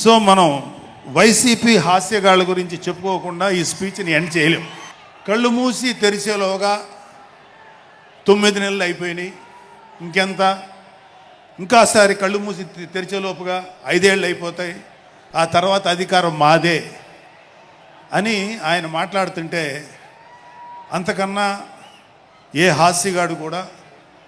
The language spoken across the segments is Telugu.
సో మనం వైసీపీ హాస్యగాళ్ళ గురించి చెప్పుకోకుండా ఈ స్పీచ్ని ఎండ్ చేయలేం. కళ్ళు మూసి తెరిచేలోగా తొమ్మిది నెలలు అయిపోయినాయి. ఇంకెంత? ఇంకాసారి కళ్ళు మూసి తెరిచేలోపుగా ఐదేళ్ళు అయిపోతాయి. ఆ తర్వాత అధికారం మాదే అని ఆయన మాట్లాడుతుంటే అంతకన్నా ఏ హాస్యగాడు కూడా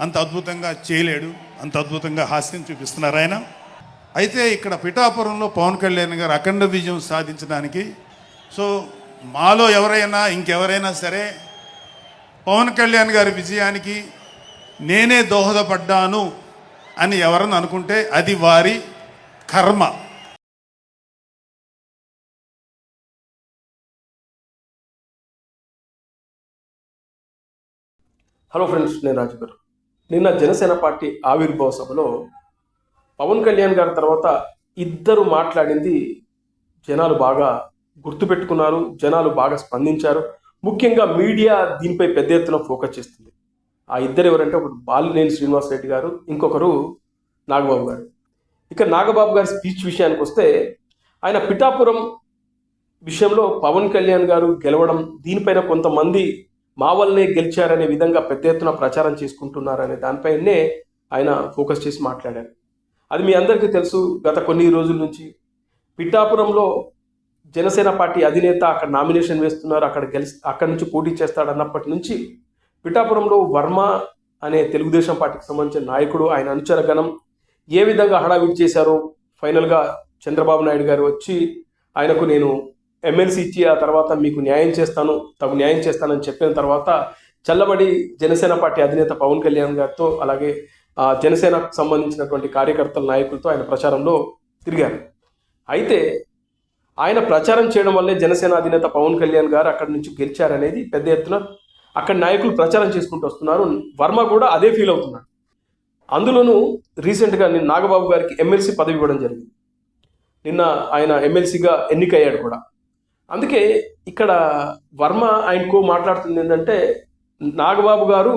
అంత అద్భుతంగా చేయలేడు అంత అద్భుతంగా హాస్యం చూపిస్తున్నారు ఆయన. అయితే ఇక్కడ పిఠాపురంలో పవన్ కళ్యాణ్ గారు అఖండ విజయం సాధించడానికి సో మాలో ఎవరైనా ఇంకెవరైనా సరే పవన్ కళ్యాణ్ గారి విజయానికి నేనే దోహదపడ్డాను అని ఎవరని అనుకుంటే అది వారి కర్మ. హలో ఫ్రెండ్స్ నేను రాజు గారు నిన్న జనసేన పార్టీ ఆవిర్భావ సభలో పవన్ కళ్యాణ్ గారి తర్వాత ఇద్దరు మాట్లాడింది. జనాలు బాగా గుర్తుపెట్టుకున్నారు. జనాలు బాగా స్పందించారు. ముఖ్యంగా మీడియా దీనిపై పెద్ద ఎత్తున ఫోకస్ చేస్తుంది. ఆ ఇద్దరు ఎవరంటే ఒకటి బాలినేని శ్రీనివాస్ రెడ్డి గారు ఇంకొకరు నాగబాబు గారు. ఇక నాగబాబు గారి స్పీచ్ విషయానికి వస్తే ఆయన పిఠాపురం విషయంలో పవన్ కళ్యాణ్ గారు గెలవడం దీనిపైన కొంతమంది మా వల్లనే గెలిచారనే విధంగా పెద్ద ఎత్తున ప్రచారం చేసుకుంటున్నారనే దానిపైనే ఆయన ఫోకస్ చేసి మాట్లాడారు. అది మీ అందరికీ తెలుసు గత కొన్ని రోజుల నుంచి. పిఠాపురంలో జనసేన పార్టీ అధినేత అక్కడ నామినేషన్ వేస్తున్నారు అక్కడ గెలిచి అక్కడి నుంచి పోటీ చేస్తాడన్నప్పటి నుంచి పిఠాపురంలో వర్మ అనే తెలుగుదేశం పార్టీకి సంబంధించిన నాయకుడు ఆయన అనుచర గణం ఏ విధంగా హడావిడి చేశారో ఫైనల్గా చంద్రబాబు నాయుడు గారు వచ్చి ఆయనకు నేను ఎమ్మెల్సీ ఇచ్చి ఆ తర్వాత మీకు న్యాయం చేస్తాను తగు న్యాయం చేస్తానని చెప్పిన తర్వాత చల్లబడి జనసేన పార్టీ అధినేత పవన్ కళ్యాణ్ గారితో అలాగే జనసేనకు సంబంధించినటువంటి కార్యకర్తల నాయకులతో ఆయన ప్రచారంలో తిరిగారు. అయితే ఆయన ప్రచారం చేయడం వల్లే జనసేన అధినేత పవన్ కళ్యాణ్ గారు అక్కడి నుంచి గెలిచారనేది పెద్ద ఎత్తున అక్కడ నాయకులు ప్రచారం చేసుకుంటూ వస్తున్నారు. వర్మ కూడా అదే ఫీల్ అవుతున్నాడు. అందులోనూ రీసెంట్గా నేను నాగబాబు గారికి ఎమ్మెల్సీ పదవి ఇవ్వడం జరిగింది. నిన్న ఆయన ఎమ్మెల్సీగా ఎన్నికయ్యాడు కూడా. అందుకే ఇక్కడ వర్మ ఆయనకు మాట్లాడుతుంది ఏంటంటే నాగబాబు గారు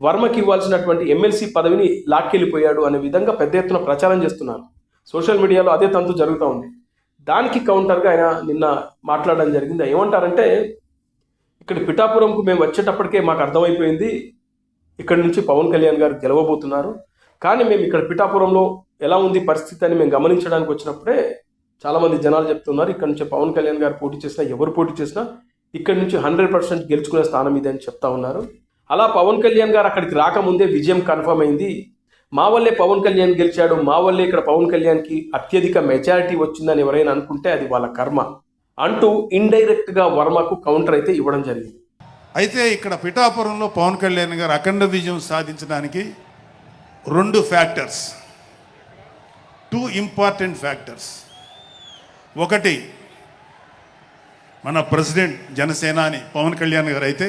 వర్మకి ఇవ్వాల్సినటువంటి ఎమ్మెల్సీ పదవిని లాక్కెళ్ళిపోయాడు అనే విధంగా పెద్ద ఎత్తున ప్రచారం చేస్తున్నారు. సోషల్ మీడియాలో అదే తంతు జరుగుతూ ఉంది. దానికి కౌంటర్గా ఆయన నిన్న మాట్లాడడం జరిగింది. ఏమంటారంటే ఇక్కడ పిఠాపురంకు మేము వచ్చేటప్పటికే మాకు అర్థమైపోయింది. ఇక్కడ నుంచి పవన్ కళ్యాణ్ గారు గెలవబోతున్నారు. కానీ మేము ఇక్కడ పిఠాపురంలో ఎలా ఉంది పరిస్థితి అని మేము గమనించడానికి వచ్చినప్పుడే చాలామంది జనాలు చెప్తున్నారు ఇక్కడ నుంచి పవన్ కళ్యాణ్ గారు పోటీ చేసినా ఎవరు పోటీ చేసినా ఇక్కడ నుంచి హండ్రెడ్ పర్సెంట్ గెలుచుకునే స్థానం ఇది అని చెప్తా ఉన్నారు. అలా పవన్ కళ్యాణ్ గారు అక్కడికి రాకముందే విజయం కన్ఫర్మ్ అయింది. మా వల్లే పవన్ కళ్యాణ్ గెలిచాడు. మా వల్లే ఇక్కడ పవన్ కళ్యాణ్కి అత్యధిక మెజారిటీ వచ్చిందని ఎవరైనా అనుకుంటే అది వాళ్ళ కర్మ అంటూ ఇండైరెక్ట్గా వర్మకు కౌంటర్ అయితే ఇవ్వడం జరిగింది. అయితే ఇక్కడ పిఠాపురంలో పవన్ కళ్యాణ్ గారు అఖండ విజయం సాధించడానికి రెండు ఫ్యాక్టర్స్ టూ ఇంపార్టెంట్ ఫ్యాక్టర్స్ ఒకటి మన ప్రెసిడెంట్ జనసేనాని పవన్ కళ్యాణ్ గారు అయితే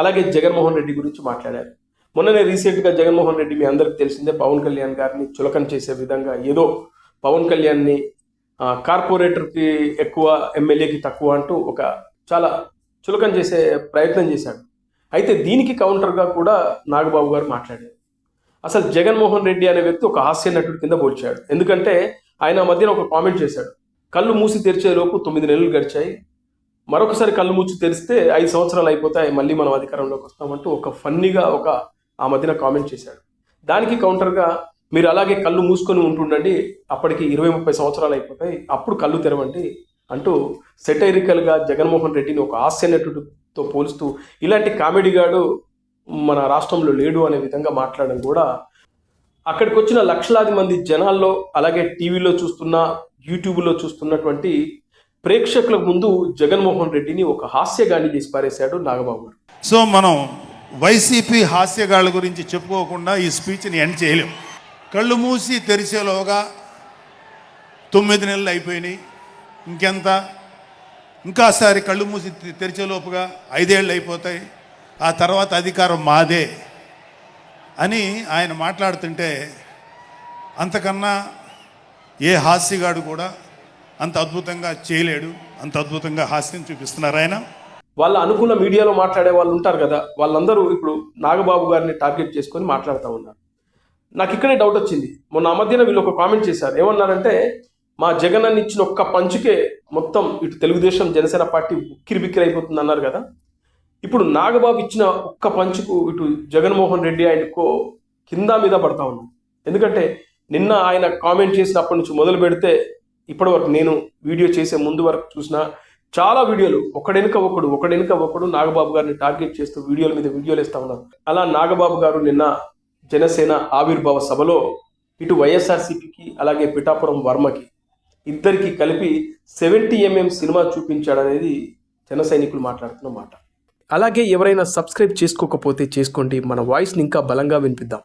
అలాగే జగన్మోహన్ రెడ్డి గురించి మాట్లాడారు. మొన్ననే రీసెంట్గా జగన్మోహన్ రెడ్డి మీ అందరికి తెలిసిందే పవన్ కళ్యాణ్ గారిని చులకన చేసే విధంగా ఏదో పవన్ కళ్యాణ్ని కార్పొరేటర్కి ఎక్కువ ఎమ్మెల్యేకి తక్కువ అంటూ ఒక చాలా చులకన చేసే ప్రయత్నం చేశాడు. అయితే దీనికి కౌంటర్గా కూడా నాగబాబు గారు మాట్లాడారు. అసలు జగన్మోహన్ రెడ్డి అనే వ్యక్తి ఒక హాస్య నటుడి కింద పోల్చాడు. ఎందుకంటే ఆయన మధ్యన ఒక కామెంట్ చేశాడు. కళ్ళు మూసి తెరిచే లోపు తొమ్మిది నెలలు గడిచాయి. మరొకసారి కళ్ళు మూసి తెరిస్తే ఐదు సంవత్సరాలు అయిపోతాయి మళ్ళీ మనం అధికారంలోకి వస్తామంటూ ఒక ఫన్నీగా ఒక ఆ మధ్యన కామెంట్ చేశాడు. దానికి కౌంటర్గా మీరు అలాగే కళ్ళు మూసుకొని ఉంటుండండి అప్పటికి ఇరవై ముప్పై సంవత్సరాలు అయిపోతాయి అప్పుడు కళ్ళు తెరవండి అంటూ సెటైరికల్గా జగన్మోహన్ రెడ్డిని ఒక హాస్య నటుడితో పోలుస్తూ ఇలాంటి కామెడీగాడు మన రాష్ట్రంలో లేడు అనే విధంగా మాట్లాడడం కూడా అక్కడికి వచ్చిన లక్షలాది మంది జనాల్లో అలాగే టీవీలో చూస్తున్న యూట్యూబ్లో చూస్తున్నటువంటి ప్రేక్షకుల ముందు జగన్మోహన్ రెడ్డిని ఒక హాస్యగాళి చేసి పారేశాడు నాగబాబు గారు. సో మనం వైసీపీ హాస్యగాళ్ళ గురించి చెప్పుకోకుండా ఈ స్పీచ్ని ఎండ్ చేయలేం. కళ్ళు మూసి తెరిచేలోగా తొమ్మిది నెలలు అయిపోయినాయి. ఇంకెంత? ఇంకాసారి కళ్ళు మూసి తెరిచేలోపుగా ఐదేళ్ళు అయిపోతాయి. ఆ తర్వాత అధికారం మాదే అని ఆయన మాట్లాడుతుంటే అంతకన్నా ఏ హాస్యగాడు కూడా అంత అద్భుతంగా చేయలేడు అంత అద్భుతంగా హాస్యం చూపిస్తున్నారు ఆయన. వాళ్ళ అనుకున్న మీడియాలో మాట్లాడే వాళ్ళు ఉంటారు కదా వాళ్ళందరూ ఇప్పుడు నాగబాబు గారిని టార్గెట్ చేసుకొని మాట్లాడుతూ ఉన్నారు. నాకు ఇక్కడే డౌట్ వచ్చింది. మొన్న ఆ మధ్యన వీళ్ళు ఒక కామెంట్ చేశారు. ఏమన్నారంటే మా జగన్ అని ఇచ్చిన ఒక్క పంచుకే మొత్తం ఇటు తెలుగుదేశం జనసేన పార్టీ ఉక్కిరి బిక్కిరి అయిపోతుంది అన్నారు కదా. ఇప్పుడు నాగబాబు ఇచ్చిన ఒక్క పంచుకు ఇటు జగన్మోహన్ రెడ్డి ఆయనకో కింద మీద పడతా ఉన్నాం. ఎందుకంటే నిన్న ఆయన కామెంట్ చేసినప్పటి నుంచి మొదలు పెడితే ఇప్పటి వరకు నేను వీడియో చేసే ముందు వరకు చూసిన చాలా వీడియోలు ఒకడెనుక ఒకడు ఒకడెనుక ఒకడు నాగబాబు గారిని టార్గెట్ చేస్తూ వీడియోల మీద వీడియోలు ఇస్తా ఉన్నారు. అలా నాగబాబు గారు నిన్న జనసేన ఆవిర్భావ సభలో ఇటు వైఎస్ఆర్సీపీకి అలాగే పిఠాపురం వర్మకి ఇద్దరికి కలిపి సెవెంటీ ఎంఎం సినిమా చూపించాడనేది జన సైనికులు మాట్లాడుతున్న మాట. అలాగే ఎవరైనా సబ్స్క్రైబ్ చేసుకోకపోతే చేసుకోండి. మన వాయిస్ని ఇంకా బలంగా వినిపిద్దాం.